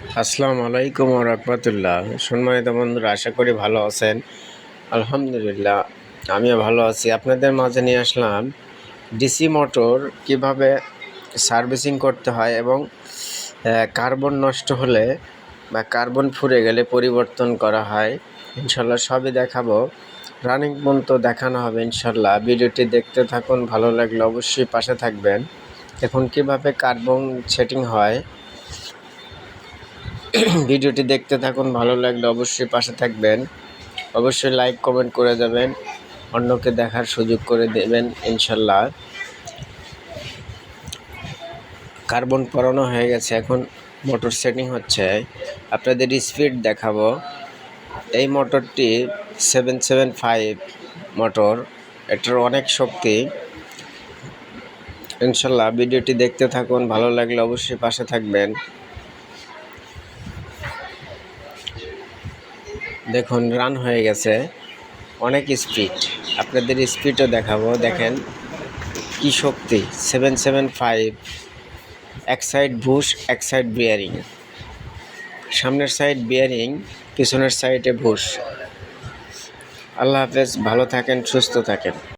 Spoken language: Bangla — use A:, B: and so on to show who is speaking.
A: আসসালামু আলাইকুম রহমতুল্লাহ। সম্মানিত বন্ধুরা, আশা করি ভালো আছেন। আলহামদুলিল্লাহ, আমিও ভালো আছি। আপনাদের মাঝে নিয়ে আসলাম ডিসি মোটর কীভাবে সার্ভিসিং করতে হয় এবং কার্বন নষ্ট হলে বা কার্বন ফুরে গেলে পরিবর্তন করা হয়। ইনশাল্লাহ সবই দেখাবো। রানিং পর্যন্ত দেখানো হবে ইনশাল্লাহ ভিডিওটি দেখতে থাকুন, ভালো লাগলে অবশ্যই পাশে থাকবেন। এখন কীভাবে কার্বন সেটিং হয়। ভিডিওটি দেখতে থাকুন, ভালো লাগলে অবশ্যই পাশে থাকবেন। অবশ্যই লাইক কমেন্ট করে যাবেন। অন্যকে দেখার সুযোগ করে দেবেন, ইনশাল্লাহ। কার্বন পরানো হয়ে গেছে, এখন মোটর সেটিং হচ্ছে। আপনাদের স্পিড দেখাবো। এই মোটরটি সেভেন সেভেন ফাইভ মোটর, এটার অনেক শক্তি। ইনশাল্লাহ, ভিডিওটি দেখতে থাকুন, ভালো লাগলে অবশ্যই পাশে থাকবেন। দেখুন রান হয়ে গেছে। অনেক স্পিড আপনাদের স্পিডও দেখাবো। দেখেন, কি শক্তি। সেভেন সেভেন ফাইভ এক সাইড বুশ এক সাইড বিয়ারিং সামনের সাইড বিয়ারিং পিছনের সাইডে বুশ আল্লাহ হাফেজ, ভালো থাকেন, সুস্থ থাকেন।